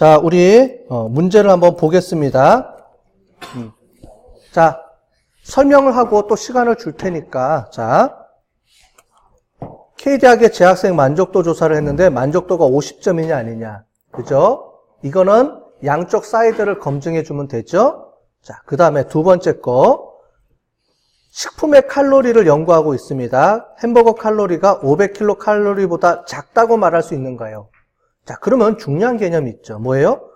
자, 우리 어, 문제를 한번 보겠습니다. 음. 자, 설명을 하고 또 시간을 줄 테니까 자, K대학의 재학생 만족도 조사를 했는데 만족도가 50점이냐 아니냐. 그죠? 이거는 양쪽 사이드를 검증해 주면 되죠? 자, 그 다음에 두 번째 거. 식품의 칼로리를 연구하고 있습니다. 햄버거 칼로리가 500kcal 작다고 말할 수 있는가요? 자, 그러면 중요한 개념이 있죠. 뭐예요?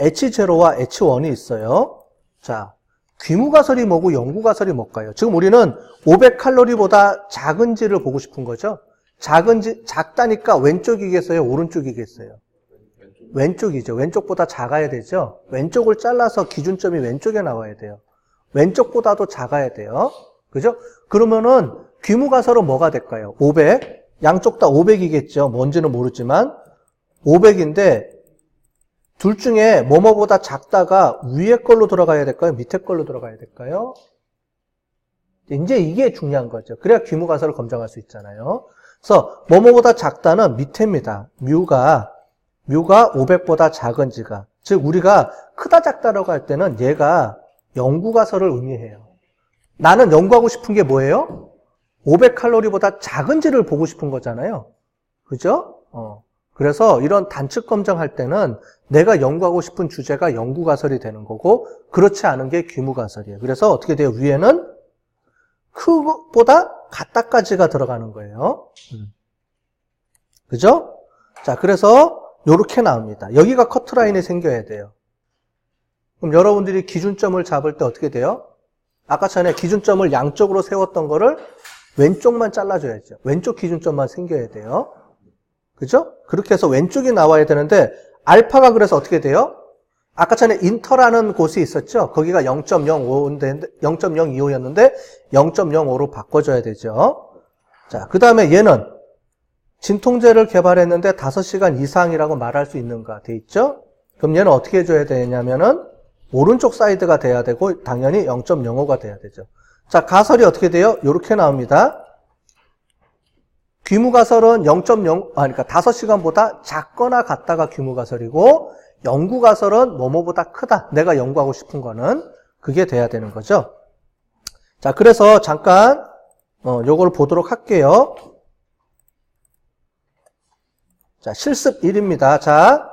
H0와 H1이 있어요. 자, 귀무가설이 뭐고 영구가설이 뭘까요? 지금 우리는 500칼로리보다 작은지를 보고 싶은 거죠. 작은지, 작다니까 왼쪽이겠어요? 오른쪽이겠어요? 왼쪽이죠. 왼쪽보다 작아야 되죠. 왼쪽을 잘라서 기준점이 왼쪽에 나와야 돼요. 왼쪽보다도 작아야 돼요. 그죠? 그러면은 귀무가설은 뭐가 될까요? 500. 양쪽 다 500이겠죠. 뭔지는 모르지만 500인데 둘 중에 뭐뭐보다 작다가 위에 걸로 들어가야 될까요? 밑에 걸로 들어가야 될까요? 이제 이게 중요한 거죠. 그래야 귀무가설을 검증할 수 있잖아요. 그래서 뭐뭐보다 작다는 밑에입니다. 뮤가 뮤가 500보다 작은 지가 즉 우리가 크다 작다라고 할 때는 얘가 영구가설을 의미해요. 나는 연구하고 싶은 게 뭐예요? 500칼로리보다 작은 지를 보고 싶은 거잖아요. 그죠? 어. 그래서 이런 단측 검증할 때는 내가 연구하고 싶은 주제가 연구가설이 되는 거고 그렇지 않은 게 귀무가설이에요. 그래서 어떻게 돼요? 위에는 크보다 같다까지가 들어가는 거예요. 음. 그죠? 자, 그래서 이렇게 나옵니다. 여기가 커트라인이 생겨야 돼요. 그럼 여러분들이 기준점을 잡을 때 어떻게 돼요? 아까 전에 기준점을 양쪽으로 세웠던 거를 왼쪽만 잘라줘야죠. 왼쪽 기준점만 생겨야 돼요. 그죠? 그렇게 해서 왼쪽이 나와야 되는데 알파가 그래서 어떻게 돼요? 아까 전에 인터라는 곳이 있었죠? 거기가 0.05인데 0.025였는데 0.05로 바꿔줘야 되죠. 자, 그 다음에 얘는 진통제를 개발했는데 5시간 이상이라고 말할 수 있는가 돼 있죠? 그럼 얘는 어떻게 해줘야 되냐면은 오른쪽 사이드가 돼야 되고 당연히 0.05가 돼야 되죠. 자, 가설이 어떻게 돼요? 이렇게 나옵니다. 귀무가설은 0.0, 아, 그러니까 5시간보다 작거나 같다가 귀무가설이고, 연구가설은 뭐뭐보다 크다. 내가 연구하고 싶은 거는 그게 돼야 되는 거죠. 자, 그래서 잠깐, 어, 요걸 보도록 할게요. 자, 실습 1입니다. 자,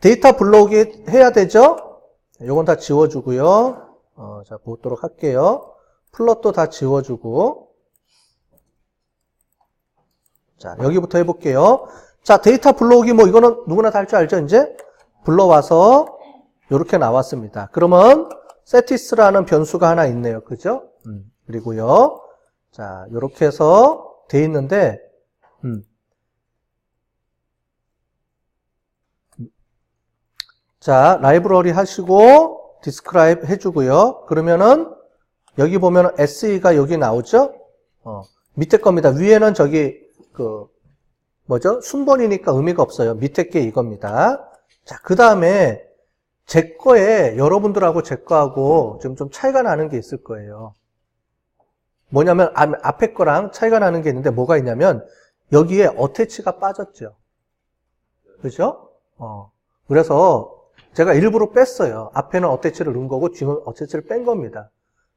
데이터 블록이 해야 되죠? 요건 다 지워주고요. 어, 자, 보도록 할게요. 플롯도 다 지워주고. 자, 여기부터 해볼게요. 자, 데이터 불러오기 뭐 이거는 누구나 다 할 줄 알죠, 이제? 불러와서 이렇게 나왔습니다. 그러면 세티스라는 변수가 하나 있네요. 그죠? 음, 그리고요. 자, 이렇게 해서 돼 있는데 음. 자, 라이브러리 하시고 디스크라이브 해 주고요. 그러면은 여기 보면 SE가 여기 나오죠? 어, 밑에 겁니다. 위에는 저기 그 뭐죠? 순번이니까 의미가 없어요. 밑에 게 이겁니다. 자, 그 다음에 제 거에 여러분들하고 제 거하고 지금 좀 차이가 나는 게 있을 거예요. 뭐냐면 앞에 거랑 차이가 나는 게 있는데 뭐가 있냐면 여기에 어태치가 빠졌죠. 그죠? 어. 그래서 제가 일부러 뺐어요. 앞에는 어태치를 넣은 거고 뒤는 어태치를 뺀 겁니다.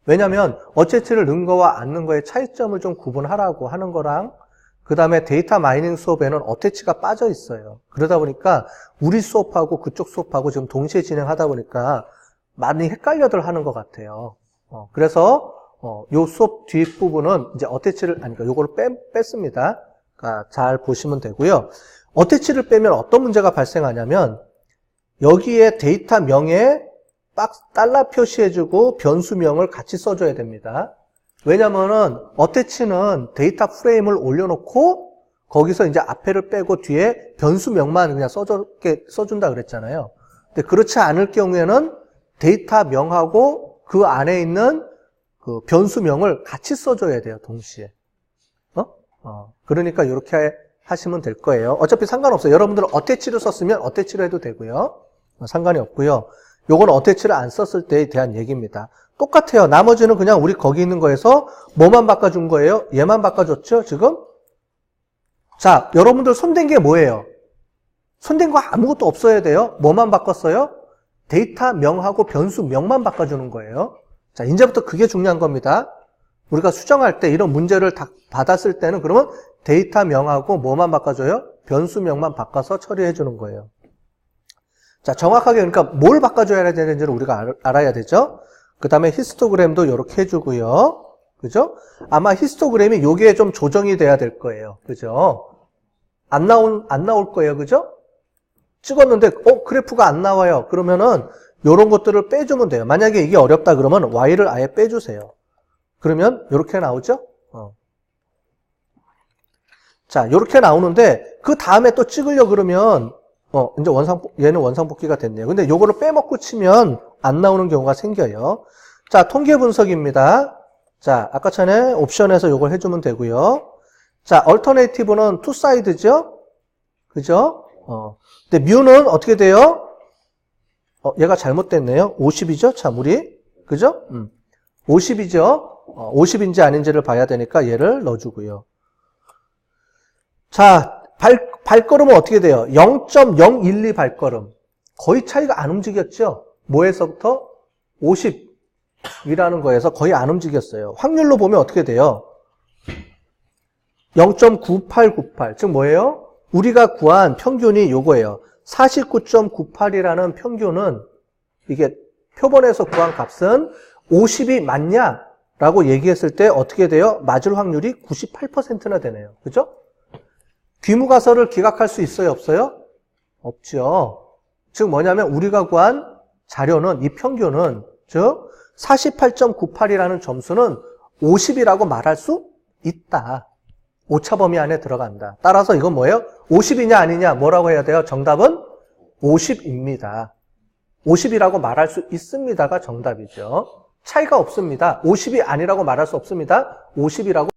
왜냐하면 어체치를 넣은 거와 안 넣은 거의 차이점을 좀 구분하라고 하는 거랑 그 다음에 데이터 마이닝 수업에는 어태치가 빠져 있어요. 그러다 보니까 우리 수업하고 그쪽 수업하고 지금 동시에 진행하다 보니까 많이 헷갈려들 하는 것 같아요. 어, 그래서 어, 요 수업 뒷부분은 이제 어태치를 아니 까 요거를 빼, 뺐습니다. 그러니까 잘 보시면 되고요. 어태치를 빼면 어떤 문제가 발생하냐면 여기에 데이터 명에 박스 달러 표시해주고 변수명을 같이 써줘야 됩니다. 왜냐면은 어태치는 데이터 프레임을 올려놓고 거기서 이제 앞에를 빼고 뒤에 변수명만 그냥 써줄게 써준다 그랬잖아요. 근데 그렇지 않을 경우에는 데이터 명하고 그 안에 있는 그 변수명을 같이 써줘야 돼요, 동시에. 어? 어. 그러니까 이렇게 하시면 될 거예요. 어차피 상관없어요. 여러분들은 어태치를 썼으면 어태치를 해도 되고요. 상관이 없고요. 요건 어태치를 안 썼을 때에 대한 얘기입니다. 똑같아요. 나머지는 그냥 우리 거기 있는 거에서 뭐만 바꿔준 거예요? 얘만 바꿔줬죠, 지금? 자, 여러분들 손댄 게 뭐예요? 손댄 거 아무것도 없어야 돼요. 뭐만 바꿨어요? 데이터 명하고 변수 명만 바꿔주는 거예요. 자, 이제부터 그게 중요한 겁니다. 우리가 수정할 때 이런 문제를 다 받았을 때는 그러면 데이터 명하고 뭐만 바꿔줘요? 변수 명만 바꿔서 처리해 주는 거예요. 자, 정확하게 그러니까 뭘 바꿔줘야 되는지를 우리가 알, 알아야 되죠. 그 다음에 히스토그램도 이렇게 해주고요. 그죠? 아마 히스토그램이 요게 좀 조정이 돼야 될 거예요. 그죠? 안 나온, 안 나올 거예요. 그죠? 찍었는데, 어, 그래프가 안 나와요. 그러면은, 요런 것들을 빼주면 돼요. 만약에 이게 어렵다 그러면 Y를 아예 빼주세요. 그러면, 요렇게 나오죠? 어. 자, 요렇게 나오는데, 그 다음에 또 찍으려 그러면, 어, 이제 원상, 얘는 원상복귀가 됐네요. 근데 요거를 빼먹고 치면 안 나오는 경우가 생겨요. 자, 통계 분석입니다. 자, 아까 전에 옵션에서 요걸 해주면 되고요. 자, 얼터네이티브는 투 사이드죠? 그죠? 어. 근데 뮤는 어떻게 돼요? 어, 얘가 잘못됐네요. 50이죠? 참, 우리. 그죠? 음. 50이죠? 어, 50인지 아닌지를 봐야 되니까 얘를 넣어주고요. 자, 발, 발걸음은 어떻게 돼요? 0.012 발걸음. 거의 차이가 안 움직였죠? 뭐에서부터? 50이라는 거에서 거의 안 움직였어요. 확률로 보면 어떻게 돼요? 0.9898. 즉 뭐예요? 우리가 구한 평균이 요거예요. 49.98이라는 평균은 이게 표본에서 구한 값은 50이 맞냐? 라고 얘기했을 때 어떻게 돼요? 맞을 확률이 98%나 되네요. 그죠? 귀무가설을 기각할 수 있어요? 없어요? 없죠. 즉 뭐냐면 우리가 구한 자료는 이 평균은 즉 48.98이라는 점수는 50이라고 말할 수 있다. 오차 범위 안에 들어간다. 따라서 이건 뭐예요? 50이냐 아니냐 뭐라고 해야 돼요? 정답은 50입니다. 50이라고 말할 수 있습니다가 정답이죠. 차이가 없습니다. 50이 아니라고 말할 수 없습니다. 50이라고